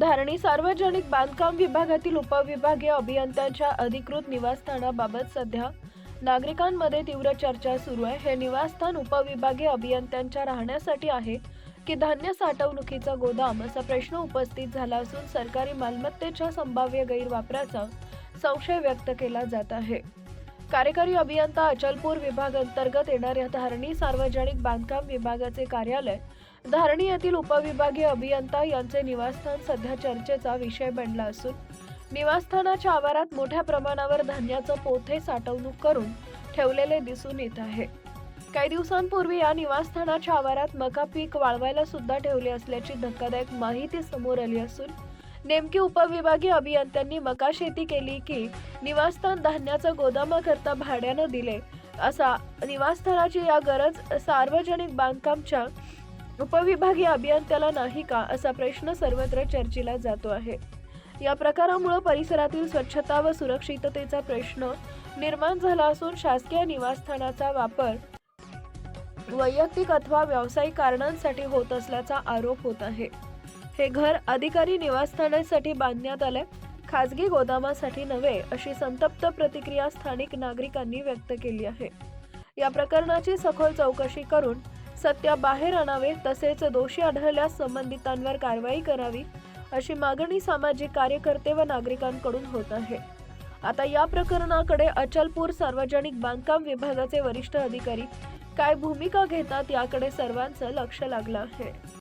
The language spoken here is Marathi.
धारणी सार्वजनिक बांधकाम विभागातील उपविभागीय अभियंत्यांच्या अधिकृत निवासस्थानाबाबत सध्या नागरिकांमध्ये तीव्र चर्चा सुरू आहे. हे निवासस्थान उपविभागीय अभियंत्यांच्या राहण्यासाठी आहे की धान्य साठवणुकीचा गोदाम असा प्रश्न उपस्थित झाला असून सरकारी मालमत्तेच्या संभाव्य गैरवापराचा संशय व्यक्त केला जात आहे. कार्यकारी अभियंता अचलपूर विभाग अंतर्गत येणाऱ्या धारणी सार्वजनिक बांधकाम विभागाचे कार्यालय धारणी येथील उपविभागीय अभियंता यांचे निवासस्थान सध्या चर्चेचा विषय बनला असून निवासस्थानाच्या आवारात मोठ्या प्रमाणावर धान्याचं पोथे साठवणूक करून ठेवलेले दिसून येत आहे. काही दिवसांपूर्वी या निवासस्थानाच्या आवारात मका पीक वाळवायला सुद्धा ठेवले असल्याची धक्कादायक माहिती समोर आली असून नेमकी उपविभागीय अभियंत्यांनी मका शेती केली की निवासस्थान धान्याचं गोदामाकरता भाड्यानं दिले. असा निवासस्थानाची या गरज सार्वजनिक बांधकामच्या उपविभागीय अभियंत्याला नाही का असा प्रश्न सर्वत्र चर्चेला जातो आहे. या प्रकारामुळे परिसरातील स्वच्छता व सुरक्षिततेचा प्रश्न निर्माण झाला असून शासकीय निवासस्थानाचा वापर वैयक्तिक अथवा व्यावसायिक कारणांसाठी होत असल्याचा आरोप होत आहे. हे घर अधिकारी निवासस्थानासाठी बांधण्यात आले खासगी गोदामासाठी नव्हे अशी संतप्त प्रतिक्रिया स्थानिक नागरिकांनी व्यक्त केली आहे. या प्रकरणाची सखोल चौकशी करून सत्य बाहेर आणावे तसेच दोषी आढळल्यास संबंधितांवर कारवाई करावी अशी मागणी सामाजिक कार्यकर्ते व नागरिकांकडून होत आहे. आता या प्रकरणाकडे अचलपूर सार्वजनिक बांधकाम विभागाचे वरिष्ठ अधिकारी काय भूमिका घेतात याकडे सर्वांचं लक्ष लागलं आहे.